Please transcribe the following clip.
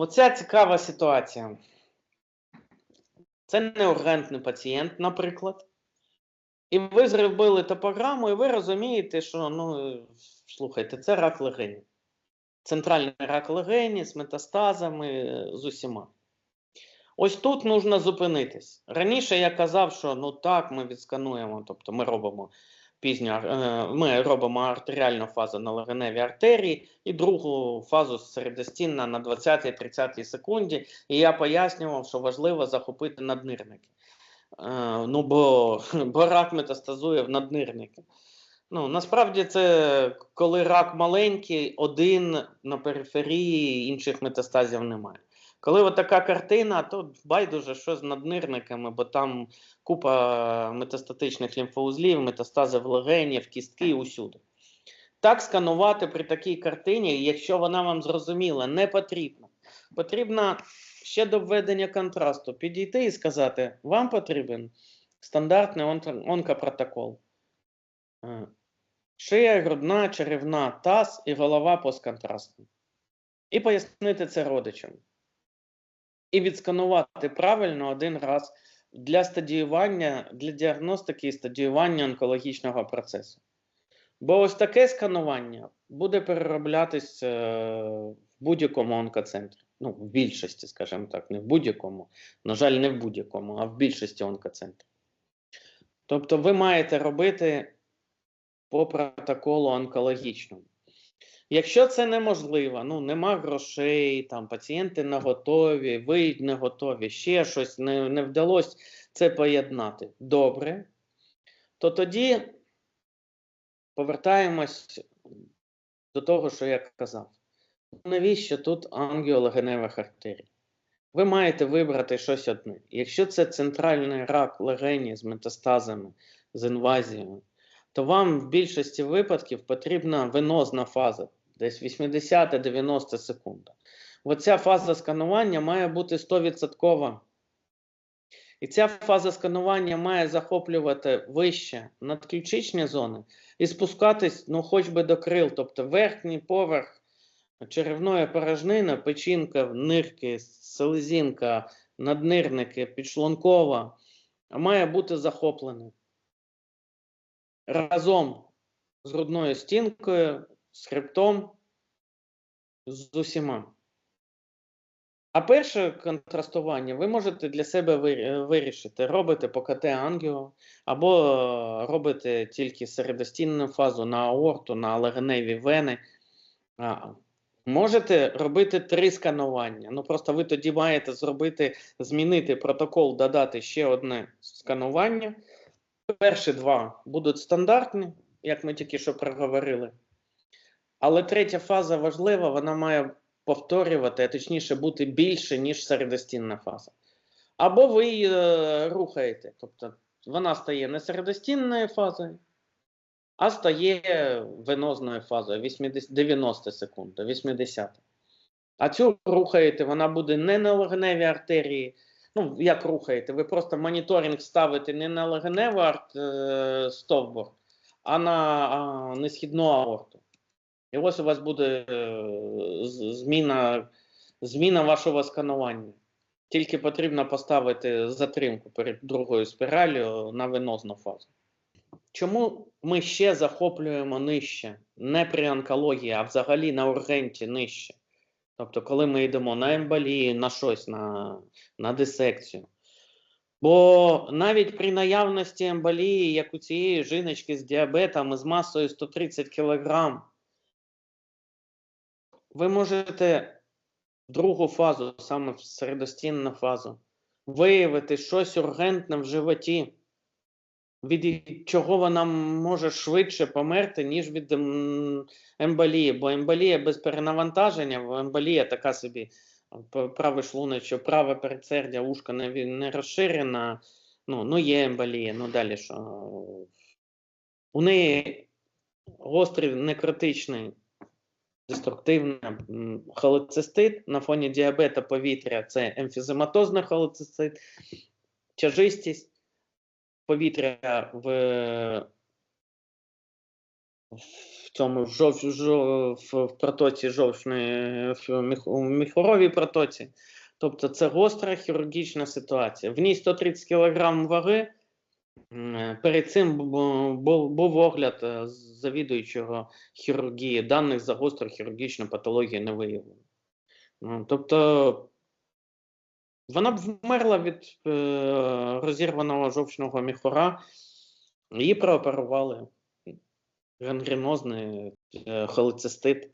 Оця цікава ситуація. Це не ургентний пацієнт, наприклад. І ви зробили топограму, і ви розумієте, що ну, слухайте, це рак легені. Центральний рак легені з метастазами, е, з усіма. Ось тут нужно зупинитись. Раніше я казав, що ну так, ми відскануємо, тобто ми робимо пізню, е, ми робимо артеріальну фазу на легеневій артерії і другу фазу середостінна на 20-30 секунді. І я пояснював, що важливо захопити наднирники. Е, ну, бо, бо рак метастазує в наднирники. Ну, насправді це коли рак маленький, один на периферії, інших метастазів немає. Коли от така картина, то байдуже, що з наднирниками, бо там купа метастатичних лімфоузлів, метастази в легені, в кістки усюди. Так сканувати при такій картині, якщо вона вам зрозуміла, не потрібно. Потрібно ще до введення контрасту підійти і сказати: вам потрібен стандартний онко- онкопротокол. Е, Шия, грудна, черевна, таз і голова постконтрастна. І пояснити це родичам. І відсканувати правильно один раз для стадіювання, для діагностики і стадіювання онкологічного процесу. Бо ось таке сканування буде перероблятись е, в будь-якому онкоцентрі. Ну, в більшості, скажімо так, не в будь-якому. На жаль, не в будь-якому, а в більшості онкоцентрів. Тобто ви маєте робити по протоколу онкологічному. Якщо це неможливо, ну нема грошей, там пацієнти не готові, ви не готові, ще щось не, не вдалося це поєднати добре, то тоді повертаємось до того, що я казав. Навіщо тут ангіологеневих артерій? Ви маєте вибрати щось одне. Якщо це центральний рак легені з метастазами, з інвазією, то вам в більшості випадків потрібна венозна фаза, десь 80-90 секунд. Оця фаза сканування має бути 100%. І ця фаза сканування має захоплювати вище надключичні зони і спускатись, ну, хоч би до крил, тобто верхній поверх черевної порожнини, печінка, нирки, селезінка, наднирники, підшлункова має бути захоплений разом з грудною стінкою, з хребтом, з усіма. А перше контрастування ви можете для себе вирішити, робите по КТ ангіо, або е, робите тільки середостінну фазу на аорту, на легеневі вени. Можете робити три сканування. Ну просто ви тоді маєте зробити, змінити протокол, додати ще одне сканування. Перші два будуть стандартні, як ми тільки що проговорили. Але третя фаза важлива, вона має повторювати, а точніше бути більше, ніж середостінна фаза. Або ви її е, рухаєте, тобто вона стає не середостінною фазою, а стає венозною фазою 80, 90 секунд, до 80. А цю рухаєте, вона буде не на легеневій артерії. Ну, як рухаєте? Ви просто моніторинг ставите не на легеневу арт, е, стовбур, а на а, несхідну аорту. І ось у вас буде е, зміна, зміна вашого сканування. Тільки потрібно поставити затримку перед другою спіраллю на венозну фазу. Чому ми ще захоплюємо нижче? Не при онкології, а взагалі на ургенті нижче. Тобто, коли ми йдемо на емболії, на щось, на, на дисекцію. Бо навіть при наявності емболії, як у цієї жіночки з діабетом з масою 130 кг, ви можете другу фазу, саме середостінну фазу, виявити щось ургентне в животі, від чого вона може швидше померти, ніж від ем, емболії. Бо емболія без перенавантаження, бо емболія така собі п- праве шлуночо, праве передсердя, ушко не, не розширена. Ну, ну є емболія, ну далі що. У неї гострий некротичний деструктивний м, холецистит на фоні діабета повітря це емфізематозний холецистит, тяжистість повітря в в цьому жов, жов, в, в протоці жовчної в міх, міхоровій протоці. Тобто це гостра хірургічна ситуація. В ній 130 кг ваги. М, Перед цим був, огляд е, завідуючого хірургії. Даних за гостру хірургічну патологію не виявлено. Ну, тобто вона б вмерла від е, розірваного жовчного міхора, її прооперували. Гангренозний е, холецистит.